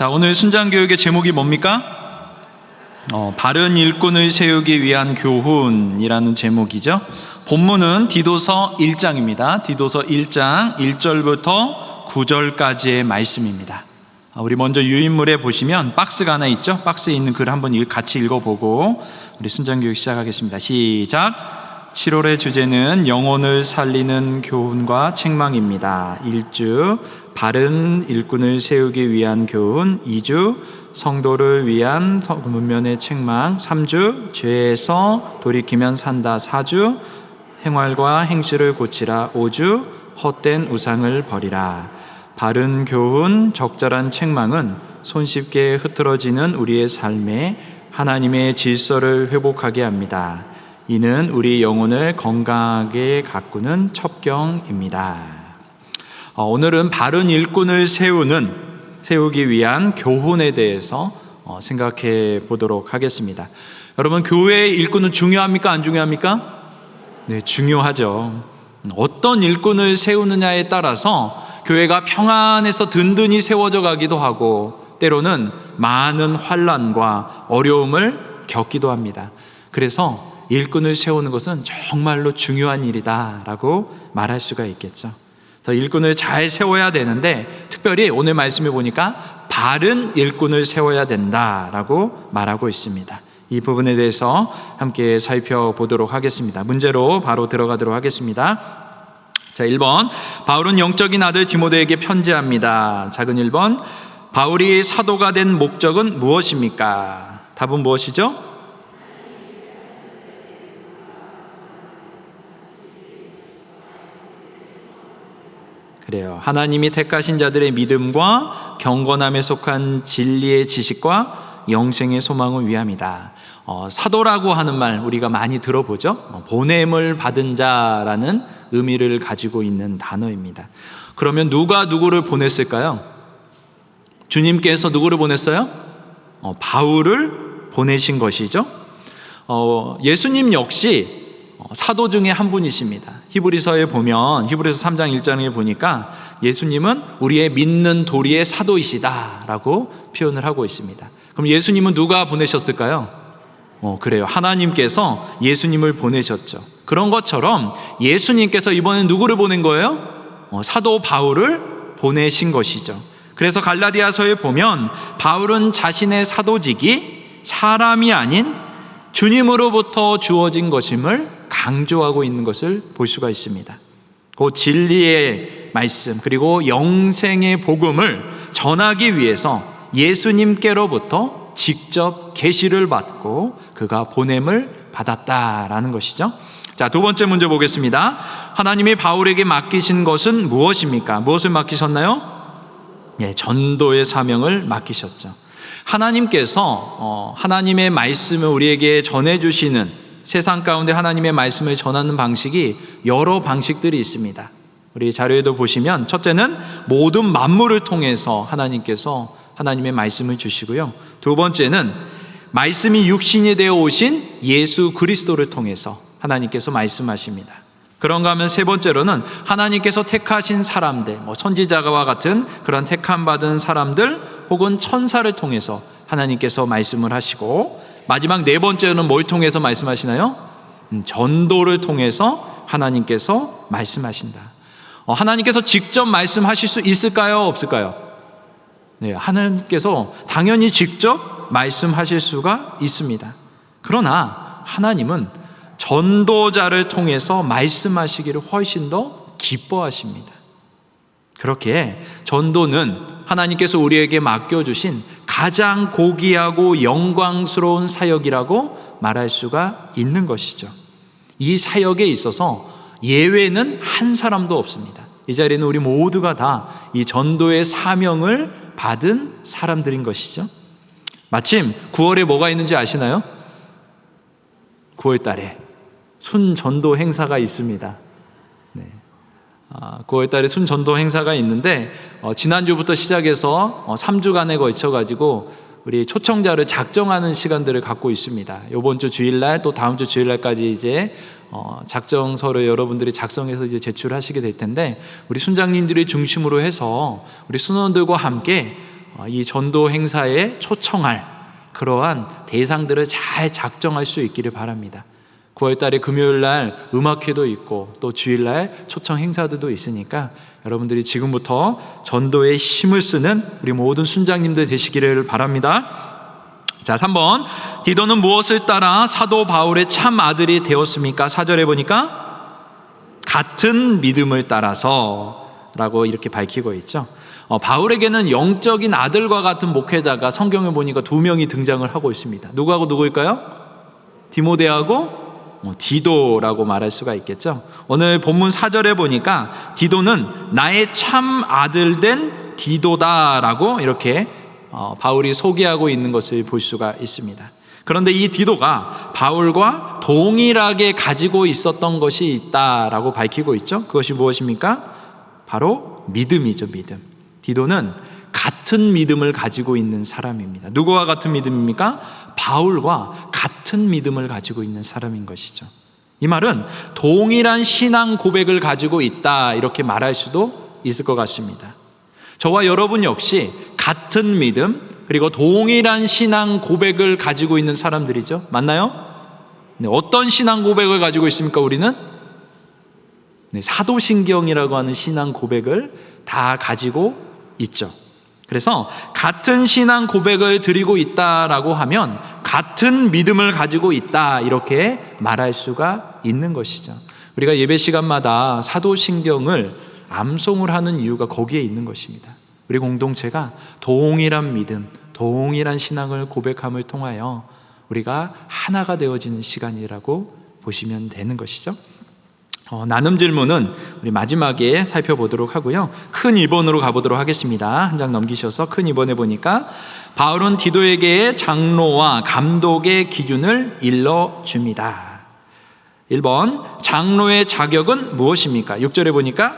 자, 오늘 순장교육의 제목이 뭡니까? 어, 바른 일꾼을 세우기 위한 교훈이라는 제목이죠. 본문은 디도서 1장입니다. 디도서 1장 1절부터 9절까지의 말씀입니다. 아, 우리 먼저 유인물에 보시면 박스가 하나 있죠. 박스에 있는 글 한번 읽- 같이 읽어보고 우리 순장교육 시작하겠습니다. 시작. 7월의 주제는 영혼을 살리는 교훈과 책망입니다. 1주 바른 일꾼을 세우기 위한 교훈. 2주 성도를 위한 서- 문면의 책망. 3주 죄에서 돌이키면 산다. 4주 생활과 행실을 고치라. 5주 헛된 우상을 버리라. 바른 교훈 적절한 책망은 손쉽게 흐트러지는 우리의 삶에 하나님의 질서를 회복하게 합니다. 이는 우리 영혼을 건강하게 가꾸는 첩경입니다. 어, 오늘은 바른 일꾼을 세우는 세우기 위한 교훈에 대해서 어, 생각해 보도록 하겠습니다. 여러분 교회의 일꾼은 중요합니까 안 중요합니까? 네, 중요하죠. 어떤 일꾼을 세우느냐에 따라서 교회가 평안해서 든든히 세워져 가기도 하고 때로는 많은 환란과 어려움을 겪기도 합니다. 그래서 일꾼을 세우는 것은 정말로 중요한 일이다라고 말할 수가 있겠죠. 그래서 일꾼을 잘 세워야 되는데 특별히 오늘 말씀해 보니까 바른 일꾼을 세워야 된다라고 말하고 있습니다. 이 부분에 대해서 함께 살펴보도록 하겠습니다. 문제로 바로 들어가도록 하겠습니다. 자, 1번. 바울은 영적인 아들 디모데에게 편지합니다. 작은 1번. 바울이 사도가 된 목적은 무엇입니까? 답은 무엇이죠? 그래요. 하나님이 택하신 자들의 믿음과 경건함에 속한 진리의 지식과 영생의 소망을 위함이다. 어, 사도라고 하는 말 우리가 많이 들어보죠. 어, 보냄을 받은 자라는 의미를 가지고 있는 단어입니다. 그러면 누가 누구를 보냈을까요? 주님께서 누구를 보냈어요? 어, 바울을 보내신 것이죠. 어, 예수님 역시 어, 사도 중에 한 분이십니다. 히브리서에 보면 히브리서 3장 1장에 보니까 예수님은 우리의 믿는 도리의 사도이시다라고 표현을 하고 있습니다. 그럼 예수님은 누가 보내셨을까요? 어, 그래요. 하나님께서 예수님을 보내셨죠. 그런 것처럼 예수님께서 이번엔 누구를 보낸 거예요? 어, 사도 바울을 보내신 것이죠. 그래서 갈라디아서에 보면 바울은 자신의 사도직이 사람이 아닌 주님으로부터 주어진 것임을 강조하고 있는 것을 볼 수가 있습니다. 그 진리의 말씀 그리고 영생의 복음을 전하기 위해서 예수님께로부터 직접 계시를 받고 그가 보냄을 받았다라는 것이죠. 자, 두 번째 문제 보겠습니다. 하나님이 바울에게 맡기신 것은 무엇입니까? 무엇을 맡기셨나요? 예, 전도의 사명을 맡기셨죠. 하나님께서 어, 하나님의 말씀을 우리에게 전해 주시는 세상 가운데 하나님의 말씀을 전하는 방식이 여러 방식들이 있습니다. 우리 자료에도 보시면 첫째는 모든 만물을 통해서 하나님께서 하나님의 말씀을 주시고요. 두 번째는 말씀이 육신이 되어 오신 예수 그리스도를 통해서 하나님께서 말씀하십니다. 그런가 하면 세 번째로는 하나님께서 택하신 사람들, 뭐 선지자와 같은 그런 택함 받은 사람들 혹은 천사를 통해서 하나님께서 말씀을 하시고 마지막 네 번째로는 뭘 통해서 말씀하시나요? 음, 전도를 통해서 하나님께서 말씀하신다. 어, 하나님께서 직접 말씀하실 수 있을까요? 없을까요? 네, 하나님께서 당연히 직접 말씀하실 수가 있습니다. 그러나 하나님은 전도자를 통해서 말씀하시기를 훨씬 더 기뻐하십니다. 그렇게 전도는 하나님께서 우리에게 맡겨주신 가장 고귀하고 영광스러운 사역이라고 말할 수가 있는 것이죠. 이 사역에 있어서 예외는 한 사람도 없습니다. 이 자리에는 우리 모두가 다 이 전도의 사명을 받은 사람들인 것이죠. 마침 9월에 뭐가 있는지 아시나요? 9월 달에 순전도 행사가 있습니다. 네. 아, 9월 달에 순전도 행사가 있는데 어, 지난주부터 시작해서 어, 3주간에 걸쳐 가지고 우리 초청자를 작정하는 시간들을 갖고 있습니다. 이번 주 주일날 또 다음 주 주일날까지 이제 어, 작정서를 여러분들이 작성해서 이제 제출하시게 될 텐데 우리 순장님들이 중심으로 해서 우리 순원들과 함께 어, 이 전도 행사에 초청할 그러한 대상들을 잘 작정할 수 있기를 바랍니다. 9월 달에 금요일 날 음악회도 있고 또 주일 날 초청 행사들도 있으니까 여러분들이 지금부터 전도에 힘을 쓰는 우리 모든 순장님들 되시기를 바랍니다. 자, 3번. 디도는 무엇을 따라 사도 바울의 참 아들이 되었습니까? 4절에 보니까 같은 믿음을 따라서 라고 이렇게 밝히고 있죠. 어, 바울에게는 영적인 아들과 같은 목회자가 성경에 보니까 두 명이 등장을 하고 있습니다. 누구하고 누구일까요? 디모데하고 뭐 디도라고 말할 수가 있겠죠. 오늘 본문 4절에 보니까 디도는 나의 참 아들 된 디도다라고 이렇게 어, 바울이 소개하고 있는 것을 볼 수가 있습니다. 그런데 이 디도가 바울과 동일하게 가지고 있었던 것이 있다라고 밝히고 있죠. 그것이 무엇입니까? 바로 믿음이죠, 믿음. 디도는 같은 믿음을 가지고 있는 사람입니다. 누구와 같은 믿음입니까? 바울과 같은 믿음을 가지고 있는 사람인 것이죠. 이 말은 동일한 신앙 고백을 가지고 있다 이렇게 말할 수도 있을 것 같습니다. 저와 여러분 역시 같은 믿음 그리고 동일한 신앙 고백을 가지고 있는 사람들이죠. 맞나요? 네, 어떤 신앙 고백을 가지고 있습니까? 우리는 네, 사도신경이라고 하는 신앙 고백을 다 가지고 있죠. 그래서 같은 신앙 고백을 드리고 있다라고 하면 같은 믿음을 가지고 있다 이렇게 말할 수가 있는 것이죠. 우리가 예배 시간마다 사도신경을 암송을 하는 이유가 거기에 있는 것입니다. 우리 공동체가 동일한 믿음, 동일한 신앙을 고백함을 통하여 우리가 하나가 되어지는 시간이라고 보시면 되는 것이죠. 어, 나눔 질문은 우리 마지막에 살펴보도록 하고요. 큰 2번으로 가보도록 하겠습니다. 한 장 넘기셔서 큰 2번에 보니까 바울은 디도에게 장로와 감독의 기준을 일러줍니다. 1번 장로의 자격은 무엇입니까? 6절에 보니까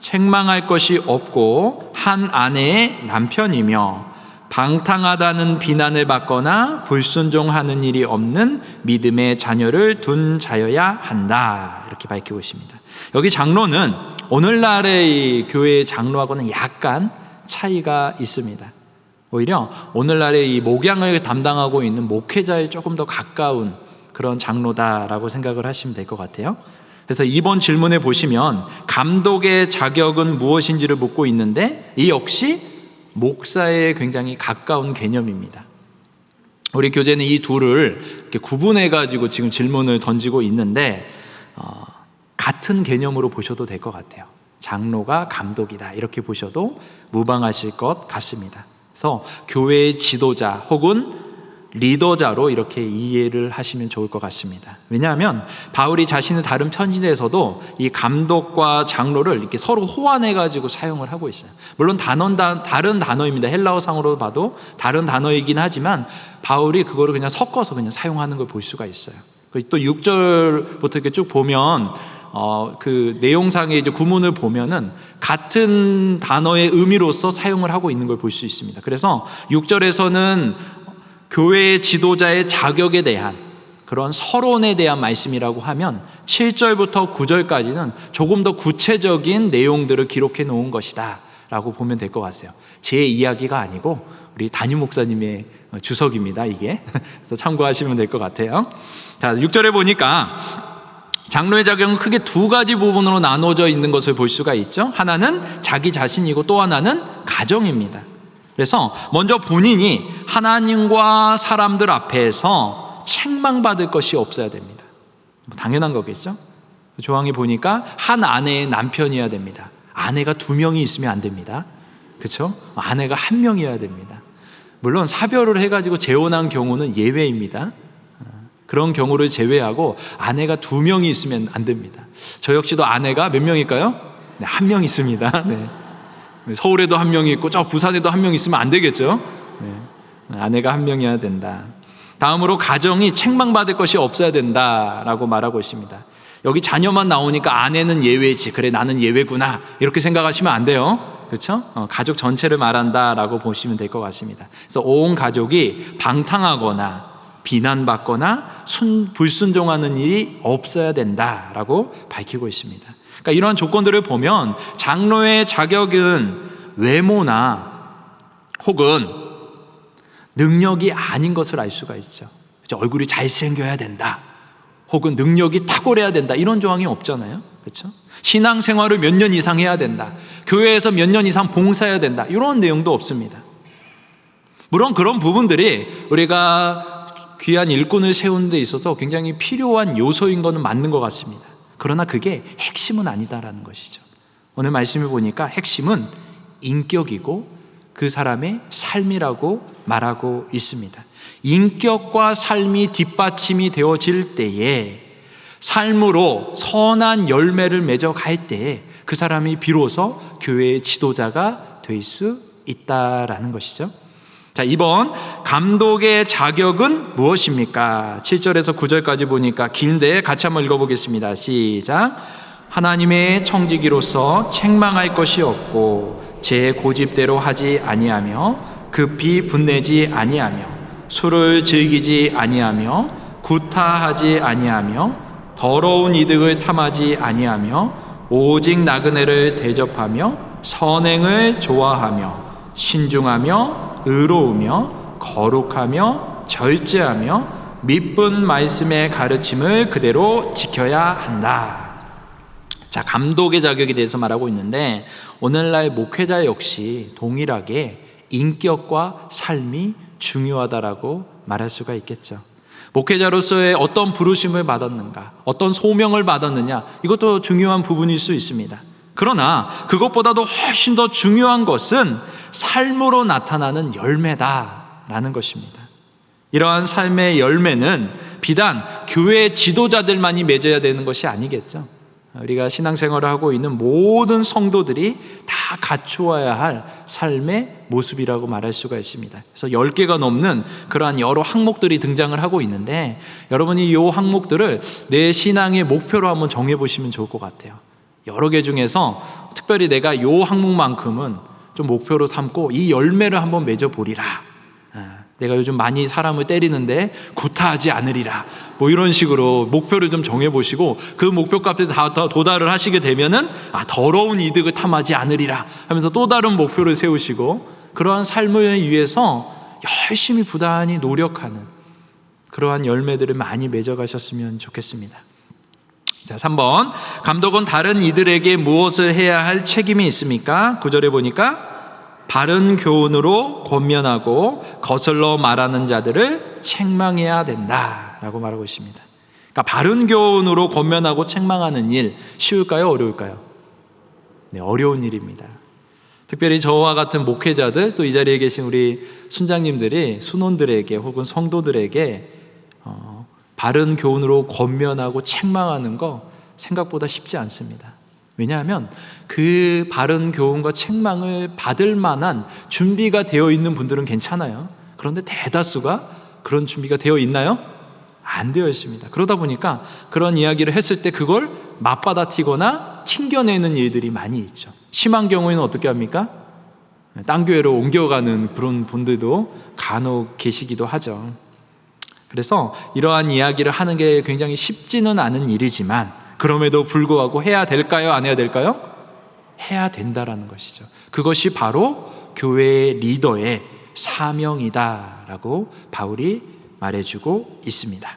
책망할 것이 없고 한 아내의 남편이며 방탕하다는 비난을 받거나 불순종하는 일이 없는 믿음의 자녀를 둔 자여야 한다. 이렇게 밝히고 있습니다. 여기 장로는 오늘날의 교회의 장로하고는 약간 차이가 있습니다. 오히려 오늘날의 이 목양을 담당하고 있는 목회자에 조금 더 가까운 그런 장로다라고 생각을 하시면 될 것 같아요. 그래서 이번 질문에 보시면 감독의 자격은 무엇인지를 묻고 있는데 이 역시 목사에 굉장히 가까운 개념입니다. 우리 교재는 이 둘을 이렇게 구분해 가지고 지금 질문을 던지고 있는데 어, 같은 개념으로 보셔도 될 것 같아요. 장로가 감독이다 이렇게 보셔도 무방하실 것 같습니다. 그래서 교회의 지도자 혹은 리더자로 이렇게 이해를 하시면 좋을 것 같습니다. 왜냐하면 바울이 자신의 다른 편지에서도 이 감독과 장로를 이렇게 서로 호환해 가지고 사용을 하고 있어요. 물론 단어는 다, 다른 단어입니다. 헬라어상으로 봐도 다른 단어이긴 하지만 바울이 그거를 그냥 섞어서 그냥 사용하는 걸 볼 수가 있어요. 또 6절부터 이렇게 쭉 보면 어, 그 내용상의 이제 구문을 보면은 같은 단어의 의미로서 사용을 하고 있는 걸 볼 수 있습니다. 그래서 6절에서는 교회의 지도자의 자격에 대한 그런 서론에 대한 말씀이라고 하면 7절부터 9절까지는 조금 더 구체적인 내용들을 기록해 놓은 것이다. 라고 보면 될 것 같아요. 제 이야기가 아니고 우리 담임 목사님의 주석입니다. 이게. 그래서 참고하시면 될 것 같아요. 자, 6절에 보니까 장로의 자격은 크게 두 가지 부분으로 나눠져 있는 것을 볼 수가 있죠. 하나는 자기 자신이고 또 하나는 가정입니다. 그래서 먼저 본인이 하나님과 사람들 앞에서 책망받을 것이 없어야 됩니다. 뭐 당연한 거겠죠? 조항이 보니까 한 아내의 남편이어야 됩니다. 아내가 두 명이 있으면 안 됩니다. 그렇죠? 아내가 한 명이어야 됩니다. 물론 사별을 해가지고 재혼한 경우는 예외입니다. 그런 경우를 제외하고 아내가 두 명이 있으면 안 됩니다. 저 역시도 아내가 몇 명일까요? 네, 한 명 있습니다. 네. 서울에도 한 명이 있고 저 부산에도 한 명 있으면 안 되겠죠. 네. 아내가 한 명이어야 된다. 다음으로 가정이 책망받을 것이 없어야 된다라고 말하고 있습니다. 여기 자녀만 나오니까 아내는 예외지. 그래 나는 예외구나. 이렇게 생각하시면 안 돼요. 그렇죠? 어, 가족 전체를 말한다라고 보시면 될 것 같습니다. 그래서 온 가족이 방탕하거나 비난받거나 순, 불순종하는 일이 없어야 된다라고 밝히고 있습니다. 그러니까 이러한 조건들을 보면 장로의 자격은 외모나 혹은 능력이 아닌 것을 알 수가 있죠. 그죠? 얼굴이 잘생겨야 된다. 혹은 능력이 탁월해야 된다. 이런 조항이 없잖아요. 그렇죠? 신앙 생활을 몇 년 이상 해야 된다. 교회에서 몇 년 이상 봉사해야 된다. 이런 내용도 없습니다. 물론 그런 부분들이 우리가 귀한 일꾼을 세우는 데 있어서 굉장히 필요한 요소인 것은 맞는 것 같습니다. 그러나 그게 핵심은 아니다라는 것이죠. 오늘 말씀을 보니까 핵심은 인격이고 그 사람의 삶이라고 말하고 있습니다. 인격과 삶이 뒷받침이 되어질 때에 삶으로 선한 열매를 맺어 갈 때에 그 사람이 비로소 교회의 지도자가 될 수 있다라는 것이죠. 자, 이번 감독의 자격은 무엇입니까? 7절에서 9절까지 보니까 긴데 같이 한번 읽어보겠습니다. 시작. 하나님의 청지기로서 책망할 것이 없고 제 고집대로 하지 아니하며 급히 분내지 아니하며 술을 즐기지 아니하며 구타하지 아니하며 더러운 이득을 탐하지 아니하며 오직 나그네를 대접하며 선행을 좋아하며 신중하며 의로우며 거룩하며 절제하며 믿분 말씀의 가르침을 그대로 지켜야 한다. 자, 감독의 자격에 대해서 말하고 있는데 오늘날 목회자 역시 동일하게 인격과 삶이 중요하다라고 말할 수가 있겠죠. 목회자로서의 어떤 부르심을 받았는가, 어떤 소명을 받았느냐, 이것도 중요한 부분일 수 있습니다. 그러나 그것보다도 훨씬 더 중요한 것은 삶으로 나타나는 열매다라는 것입니다. 이러한 삶의 열매는 비단 교회 지도자들만이 맺어야 되는 것이 아니겠죠. 우리가 신앙생활을 하고 있는 모든 성도들이 다 갖추어야 할 삶의 모습이라고 말할 수가 있습니다. 그래서 10개가 넘는 그러한 여러 항목들이 등장을 하고 있는데 여러분이 이 항목들을 내 신앙의 목표로 한번 정해 보시면 좋을 것 같아요. 여러 개 중에서 특별히 내가 이 항목만큼은 좀 목표로 삼고 이 열매를 한번 맺어 보리라. 내가 요즘 많이 사람을 때리는데 구타하지 않으리라. 뭐 이런 식으로 목표를 좀 정해 보시고 그 목표 값에 다 도달을 하시게 되면은 아 더러운 이득을 탐하지 않으리라 하면서 또 다른 목표를 세우시고 그러한 삶을 위해서 열심히 부단히 노력하는 그러한 열매들을 많이 맺어 가셨으면 좋겠습니다. 자, 3번. 감독은 다른 이들에게 무엇을 해야 할 책임이 있습니까? 9절에 보니까 바른 교훈으로 권면하고 거슬러 말하는 자들을 책망해야 된다라고 말하고 있습니다. 그러니까 바른 교훈으로 권면하고 책망하는 일 쉬울까요? 어려울까요? 네, 어려운 일입니다. 특별히 저와 같은 목회자들 또 이 자리에 계신 우리 순장님들이 순원들에게 혹은 성도들에게 어, 바른 교훈으로 권면하고 책망하는 거 생각보다 쉽지 않습니다. 왜냐하면 그 바른 교훈과 책망을 받을 만한 준비가 되어 있는 분들은 괜찮아요. 그런데 대다수가 그런 준비가 되어 있나요? 안 되어 있습니다. 그러다 보니까 그런 이야기를 했을 때 그걸 맞받아튀거나 튕겨내는 일들이 많이 있죠. 심한 경우에는 어떻게 합니까? 딴 교회로 옮겨가는 그런 분들도 간혹 계시기도 하죠. 그래서 이러한 이야기를 하는 게 굉장히 쉽지는 않은 일이지만 그럼에도 불구하고 해야 될까요? 안 해야 될까요? 해야 된다라는 것이죠. 그것이 바로 교회의 리더의 사명이다라고 바울이 말해주고 있습니다.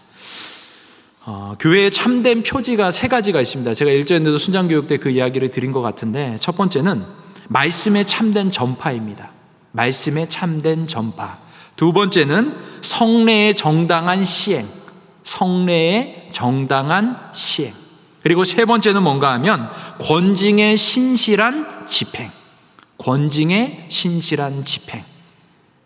어, 교회의 참된 표지가 세 가지가 있습니다. 제가 일전에도 순장교육 때 그 이야기를 드린 것 같은데 첫 번째는 말씀의 참된 전파입니다. 말씀의 참된 전파. 두 번째는 성례의 정당한 시행. 성례의 정당한 시행. 그리고 세 번째는 뭔가 하면 권징의 신실한 집행. 권징의 신실한 집행.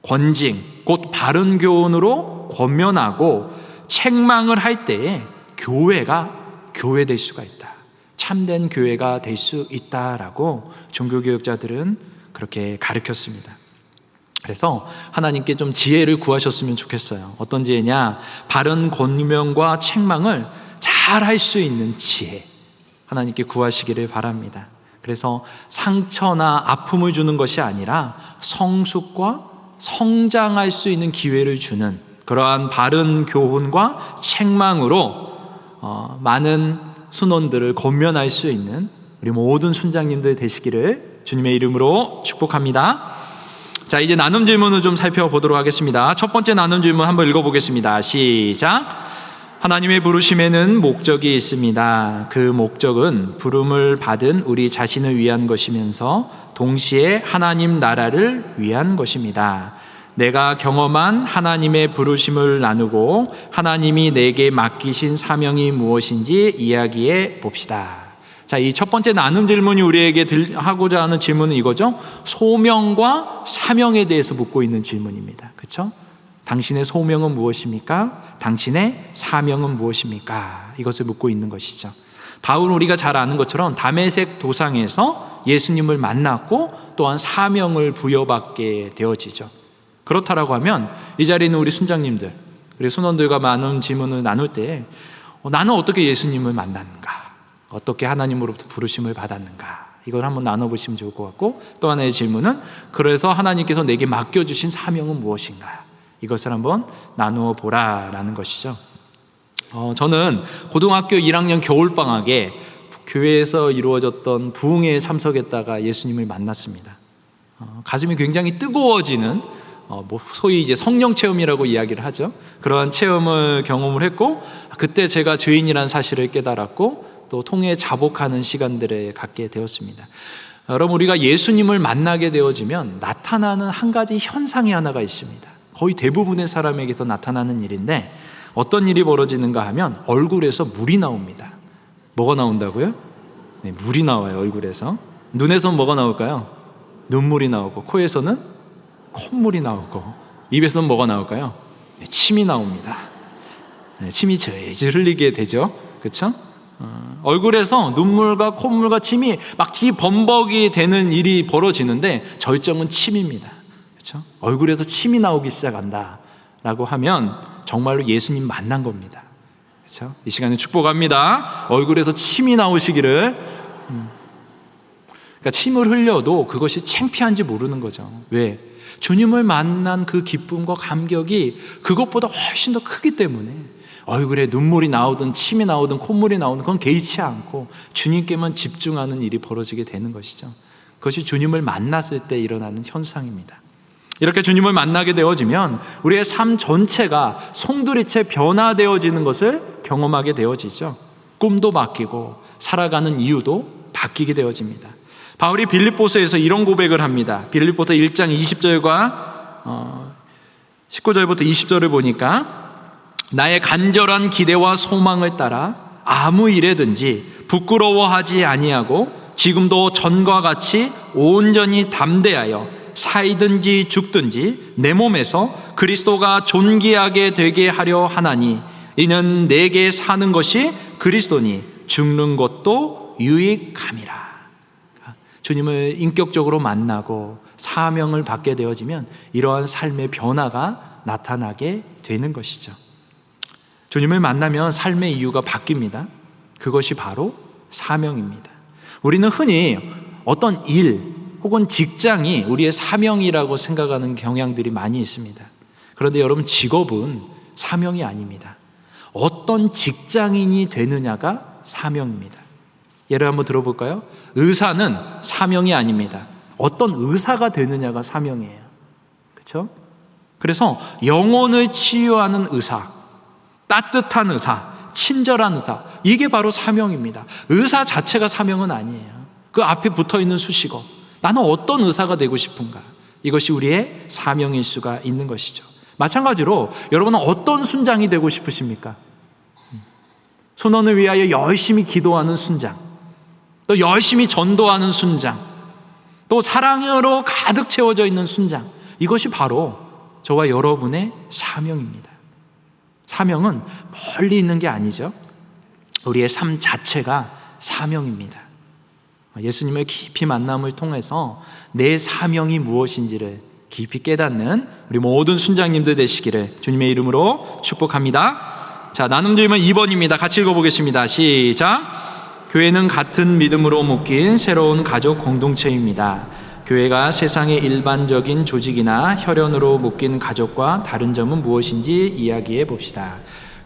권징, 곧 바른 교훈으로 권면하고 책망을 할 때에 교회가 교회 될 수가 있다. 참된 교회가 될 수 있다라고 종교교육자들은 그렇게 가르쳤습니다. 그래서 하나님께 좀 지혜를 구하셨으면 좋겠어요. 어떤 지혜냐? 바른 권명과 책망을 잘 할 수 있는 지혜. 하나님께 구하시기를 바랍니다. 그래서 상처나 아픔을 주는 것이 아니라 성숙과 성장할 수 있는 기회를 주는 그러한 바른 교훈과 책망으로 어, 많은 순원들을 권면할 수 있는 우리 모든 순장님들 되시기를 주님의 이름으로 축복합니다. 자, 이제 나눔 질문을 좀 살펴보도록 하겠습니다. 첫 번째 나눔 질문 한번 읽어보겠습니다. 시작. 하나님의 부르심에는 목적이 있습니다. 그 목적은 부름을 받은 우리 자신을 위한 것이면서 동시에 하나님 나라를 위한 것입니다. 내가 경험한 하나님의 부르심을 나누고 하나님이 내게 맡기신 사명이 무엇인지 이야기해 봅시다. 자, 이 첫 번째 나눔 질문이 우리에게 들, 하고자 하는 질문은 이거죠. 소명과 사명에 대해서 묻고 있는 질문입니다. 그렇죠? 당신의 소명은 무엇입니까? 당신의 사명은 무엇입니까? 이것을 묻고 있는 것이죠. 바울은 우리가 잘 아는 것처럼 담에색 도상에서 예수님을 만났고 또한 사명을 부여받게 되어지죠. 그렇다라고 하면 이 자리에 있는 우리 순장님들, 그리고 순원들과 많은 질문을 나눌 때 어, 나는 어떻게 예수님을 만났는가? 어떻게 하나님으로부터 부르심을 받았는가? 이걸 한번 나눠보시면 좋을 것 같고 또 하나의 질문은 그래서 하나님께서 내게 맡겨주신 사명은 무엇인가? 이것을 한번 나누어 보라라는 것이죠. 어, 저는 고등학교 1학년 겨울방학에 교회에서 이루어졌던 부흥회에 참석했다가 예수님을 만났습니다. 어, 가슴이 굉장히 뜨거워지는 어, 뭐 소위 이제 성령 체험이라고 이야기를 하죠. 그러한 체험을 경험을 했고 그때 제가 죄인이라는 사실을 깨달았고 또 통해 자복하는 시간들을 갖게 되었습니다. 여러분 우리가 예수님을 만나게 되어지면 나타나는 한 가지 현상이 하나가 있습니다. 거의 대부분의 사람에게서 나타나는 일인데 어떤 일이 벌어지는가 하면 얼굴에서 물이 나옵니다. 뭐가 나온다고요? 네, 물이 나와요 얼굴에서. 눈에서 뭐가 나올까요? 눈물이 나오고 코에서는 콧물이 나오고 입에서는 뭐가 나올까요? 네, 침이 나옵니다. 네, 침이 질질 흘리게 되죠. 그렇죠? 어, 얼굴에서 눈물과 콧물과 침이 막 뒤범벅이 되는 일이 벌어지는데 절정은 침입니다. 그렇죠? 얼굴에서 침이 나오기 시작한다라고 하면 정말로 예수님 만난 겁니다. 그렇죠? 이 시간에 축복합니다. 얼굴에서 침이 나오시기를. 음. 그러니까 침을 흘려도 그것이 창피한지 모르는 거죠. 왜? 주님을 만난 그 기쁨과 감격이 그것보다 훨씬 더 크기 때문에 얼굴에 눈물이 나오든 침이 나오든 콧물이 나오든 그건 개의치 않고 주님께만 집중하는 일이 벌어지게 되는 것이죠. 그것이 주님을 만났을 때 일어나는 현상입니다. 이렇게 주님을 만나게 되어지면 우리의 삶 전체가 송두리째 변화되어지는 것을 경험하게 되어지죠. 꿈도 바뀌고 살아가는 이유도 바뀌게 되어집니다. 바울이 빌립보서에서 이런 고백을 합니다. 빌립보서 1장 20절과 어, 19절부터 20절을 보니까 나의 간절한 기대와 소망을 따라 아무 일에든지 부끄러워하지 아니하고 지금도 전과 같이 온전히 담대하여 살든지 죽든지 내 몸에서 그리스도가 존귀하게 되게 하려 하나니 이는 내게 사는 것이 그리스도니 죽는 것도 유익함이라. 주님을 인격적으로 만나고 사명을 받게 되어지면 이러한 삶의 변화가 나타나게 되는 것이죠. 주님을 만나면 삶의 이유가 바뀝니다. 그것이 바로 사명입니다. 우리는 흔히 어떤 일 혹은 직장이 우리의 사명이라고 생각하는 경향들이 많이 있습니다. 그런데 여러분 직업은 사명이 아닙니다. 어떤 직장인이 되느냐가 사명입니다. 예를 한번 들어볼까요? 의사는 사명이 아닙니다. 어떤 의사가 되느냐가 사명이에요. 그렇죠? 그래서 영혼을 치유하는 의사, 따뜻한 의사, 친절한 의사, 이게 바로 사명입니다. 의사 자체가 사명은 아니에요. 그 앞에 붙어 있는 수식어. 나는 어떤 의사가 되고 싶은가? 이것이 우리의 사명일 수가 있는 것이죠. 마찬가지로 여러분은 어떤 순장이 되고 싶으십니까? 순원을 위하여 열심히 기도하는 순장. 또 열심히 전도하는 순장, 또 사랑으로 가득 채워져 있는 순장. 이것이 바로 저와 여러분의 사명입니다. 사명은 멀리 있는 게 아니죠. 우리의 삶 자체가 사명입니다. 예수님의 깊이 만남을 통해서 내 사명이 무엇인지를 깊이 깨닫는 우리 모든 순장님들 되시기를 주님의 이름으로 축복합니다. 자, 나눔 질문 2번입니다. 같이 읽어보겠습니다. 시작. 교회는 같은 믿음으로 묶인 새로운 가족 공동체입니다. 교회가 세상의 일반적인 조직이나 혈연으로 묶인 가족과 다른 점은 무엇인지 이야기해 봅시다.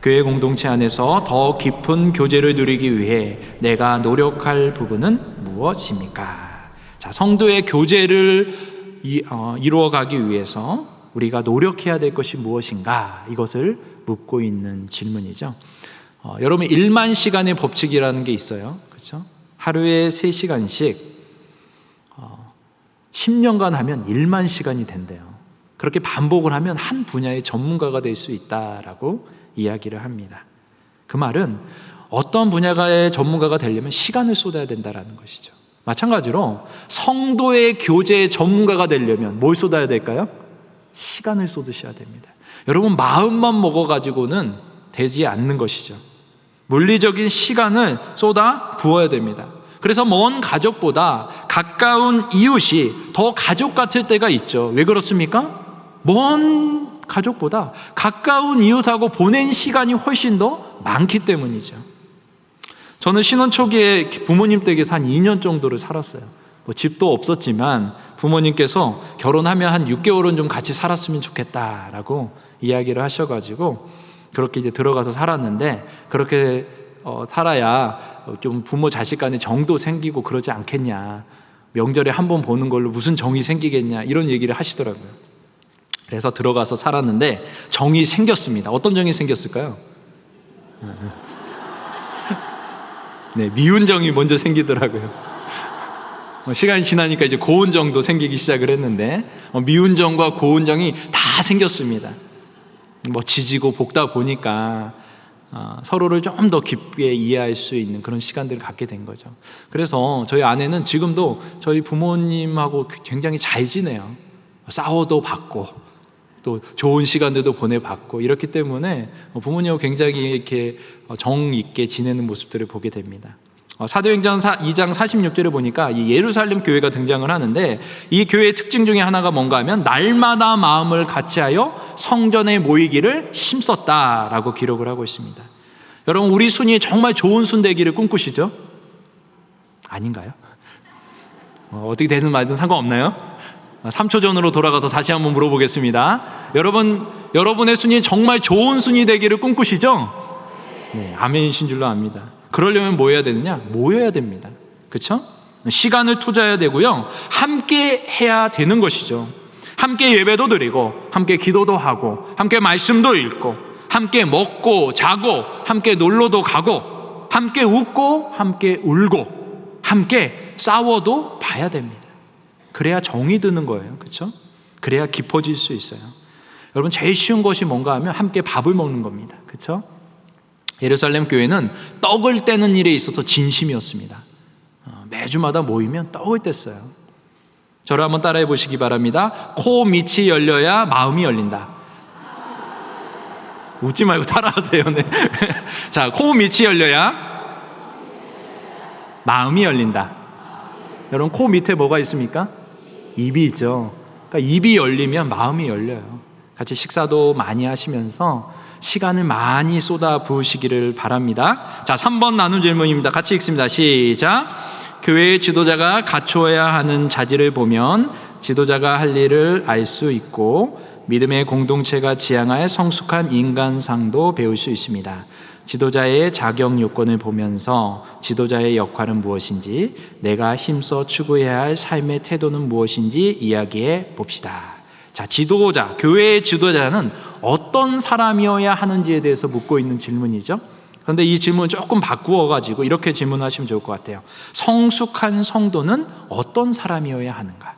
교회 공동체 안에서 더 깊은 교제를 누리기 위해 내가 노력할 부분은 무엇입니까? 자, 성도의 교제를 이, 어, 이루어가기 위해서 우리가 노력해야 될 것이 무엇인가 이것을 묻고 있는 질문이죠. 어, 여러분 1만 시간의 법칙이라는 게 있어요. 그렇죠? 하루에 3시간씩 어, 10년간 하면 1만 시간이 된대요. 그렇게 반복을 하면 한 분야의 전문가가 될 수 있다라고 이야기를 합니다. 그 말은 어떤 분야가의 전문가가 되려면 시간을 쏟아야 된다라는 것이죠. 마찬가지로 성도의 교제의 전문가가 되려면 뭘 쏟아야 될까요? 시간을 쏟으셔야 됩니다. 여러분 마음만 먹어 가지고는 되지 않는 것이죠. 물리적인 시간을 쏟아 부어야 됩니다. 그래서 먼 가족보다 가까운 이웃이 더 가족 같을 때가 있죠. 왜 그렇습니까? 먼 가족보다 가까운 이웃하고 보낸 시간이 훨씬 더 많기 때문이죠. 저는 신혼 초기에 부모님 댁에서 한 2년 정도를 살았어요. 뭐 집도 없었지만 부모님께서 결혼하면 한 6개월은 좀 같이 살았으면 좋겠다라고 이야기를 하셔가지고 그렇게 이제 들어가서 살았는데 그렇게 어, 살아야 좀 부모 자식 간에 정도 생기고 그러지 않겠냐. 명절에 한 번 보는 걸로 무슨 정이 생기겠냐. 이런 얘기를 하시더라고요. 그래서 들어가서 살았는데 정이 생겼습니다. 어떤 정이 생겼을까요? 네, 미운 정이 먼저 생기더라고요. 어, 시간이 지나니까 이제 고운 정도 생기기 시작을 했는데 어, 미운 정과 고운 정이 다 생겼습니다. 뭐 지지고 볶다 보니까 어, 서로를 좀 더 깊게 이해할 수 있는 그런 시간들을 갖게 된 거죠. 그래서 저희 아내는 지금도 저희 부모님하고 굉장히 잘 지내요. 싸워도 받고 또 좋은 시간들도 보내봤고 이렇기 때문에 부모님하고 굉장히 이렇게 정 있게 지내는 모습들을 보게 됩니다. 어, 사도행전 2장 46절에 보니까 이 예루살렘 교회가 등장을 하는데 이 교회의 특징 중에 하나가 뭔가 하면 날마다 마음을 같이하여 성전에 모이기를 힘썼다라고 기록을 하고 있습니다. 여러분 우리 순이 정말 좋은 순 되기를 꿈꾸시죠? 아닌가요? 어, 어떻게 되는 말든 상관없나요? 3초 전으로 돌아가서 다시 한번 물어보겠습니다. 여러분, 여러분의 순이 정말 좋은 순이 되기를 꿈꾸시죠? 네, 아멘이신 줄로 압니다. 그러려면 뭐 해야 되느냐? 모여야 됩니다. 그렇죠? 시간을 투자해야 되고요. 함께 해야 되는 것이죠. 함께 예배도 드리고 함께 기도도 하고 함께 말씀도 읽고 함께 먹고 자고 함께 놀러도 가고 함께 웃고 함께 울고 함께 싸워도 봐야 됩니다. 그래야 정이 드는 거예요. 그렇죠? 그래야 깊어질 수 있어요. 여러분 제일 쉬운 것이 뭔가 하면 함께 밥을 먹는 겁니다. 그렇죠? 예루살렘 교회는 떡을 떼는 일에 있어서 진심이었습니다. 어, 매주마다 모이면 떡을 뗐어요. 저를 한번 따라해 보시기 바랍니다. 코 밑이 열려야 마음이 열린다. 웃지 말고 따라하세요. 네. 자, 코 밑이 열려야 마음이 열린다. 여러분 코 밑에 뭐가 있습니까? 입이 있죠. 그러니까 입이 열리면 마음이 열려요. 같이 식사도 많이 하시면서 시간을 많이 쏟아 부으시기를 바랍니다. 자, 3번 나눈 질문입니다. 같이 읽습니다. 시작. 교회의 지도자가 갖추어야 하는 자질을 보면 지도자가 할 일을 알 수 있고 믿음의 공동체가 지향할 성숙한 인간상도 배울 수 있습니다. 지도자의 자격 요건을 보면서 지도자의 역할은 무엇인지, 내가 힘써 추구해야 할 삶의 태도는 무엇인지 이야기해 봅시다. 자, 지도자, 교회의 지도자는 어떤 사람이어야 하는지에 대해서 묻고 있는 질문이죠. 그런데 이 질문 조금 바꾸어 가지고 이렇게 질문하시면 좋을 것 같아요. 성숙한 성도는 어떤 사람이어야 하는가?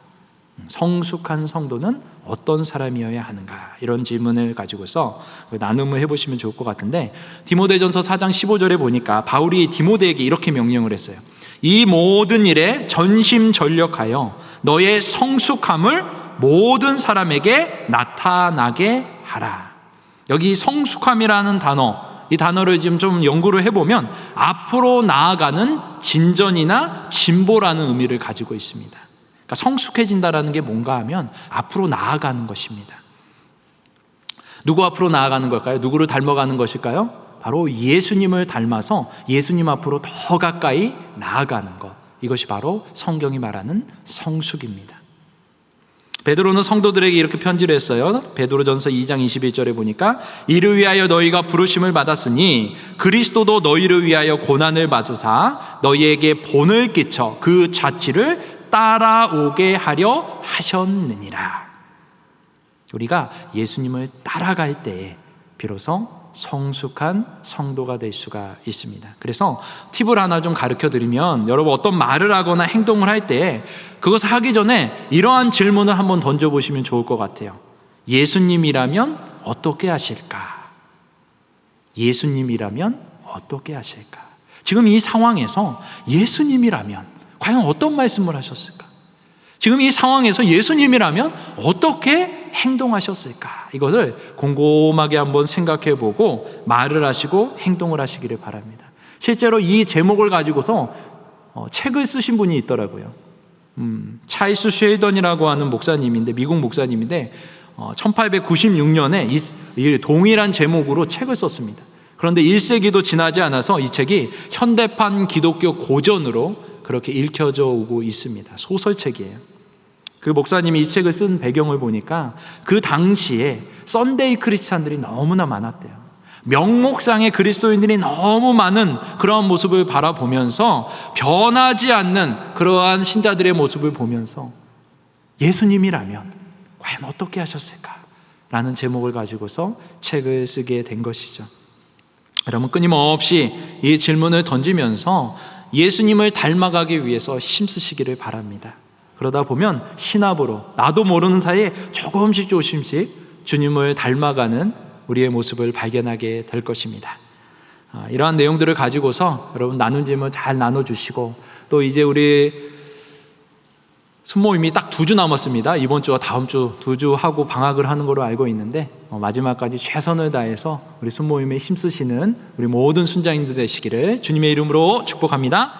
성숙한 성도는 어떤 사람이어야 하는가? 이런 질문을 가지고서 나눔을 해보시면 좋을 것 같은데 디모데전서 4장 15절에 보니까 바울이 디모데에게 이렇게 명령을 했어요. 이 모든 일에 전심전력하여 너의 성숙함을 모든 사람에게 나타나게 하라. 여기 성숙함이라는 단어, 이 단어를 지금 좀 연구를 해보면 앞으로 나아가는 진전이나 진보라는 의미를 가지고 있습니다. 그러니까 성숙해진다라는 게 뭔가 하면 앞으로 나아가는 것입니다. 누구 앞으로 나아가는 걸까요? 누구를 닮아가는 것일까요? 바로 예수님을 닮아서 예수님 앞으로 더 가까이 나아가는 것. 이것이 바로 성경이 말하는 성숙입니다. 베드로는 성도들에게 이렇게 편지를 했어요. 베드로전서 2장 21절에 보니까 이를 위하여 너희가 부르심을 받았으니 그리스도도 너희를 위하여 고난을 받으사 너희에게 본을 끼쳐 그 자취를 따라오게 하려 하셨느니라. 우리가 예수님을 따라갈 때에 비로소 성숙한 성도가 될 수가 있습니다. 그래서 팁을 하나 좀 가르쳐 드리면 여러분 어떤 말을 하거나 행동을 할 때 그것을 하기 전에 이러한 질문을 한번 던져 보시면 좋을 것 같아요. 예수님이라면 어떻게 하실까? 예수님이라면 어떻게 하실까? 지금 이 상황에서 예수님이라면 과연 어떤 말씀을 하셨을까? 지금 이 상황에서 예수님이라면 어떻게 행동하셨을까? 이것을 곰곰하게 한번 생각해 보고 말을 하시고 행동을 하시기를 바랍니다. 실제로 이 제목을 가지고서 어, 책을 쓰신 분이 있더라고요. 음, 차이스 쉐이던이라고 하는 목사님인데 미국 목사님인데 어, 1896년에 이, 이 동일한 제목으로 책을 썼습니다. 그런데 1세기도 지나지 않아서 이 책이 현대판 기독교 고전으로 그렇게 읽혀져 오고 있습니다. 소설책이에요. 그 목사님이 이 책을 쓴 배경을 보니까 그 당시에 썬데이 크리스찬들이 너무나 많았대요. 명목상의 그리스도인들이 너무 많은 그러한 모습을 바라보면서 변하지 않는 그러한 신자들의 모습을 보면서 예수님이라면 과연 어떻게 하셨을까? 라는 제목을 가지고서 책을 쓰게 된 것이죠. 여러분 끊임없이 이 질문을 던지면서 예수님을 닮아가기 위해서 힘쓰시기를 바랍니다. 그러다 보면 신압으로 나도 모르는 사이에 조금씩 조금씩 주님을 닮아가는 우리의 모습을 발견하게 될 것입니다. 아, 이러한 내용들을 가지고서 여러분 나눈 질문 잘 나눠주시고 또 이제 우리 순모임이 딱 두 주 남았습니다. 이번 주와 다음 주 두 주 하고 방학을 하는 걸로 알고 있는데 어, 마지막까지 최선을 다해서 우리 순모임에 힘쓰시는 우리 모든 순장님들 되시기를 주님의 이름으로 축복합니다.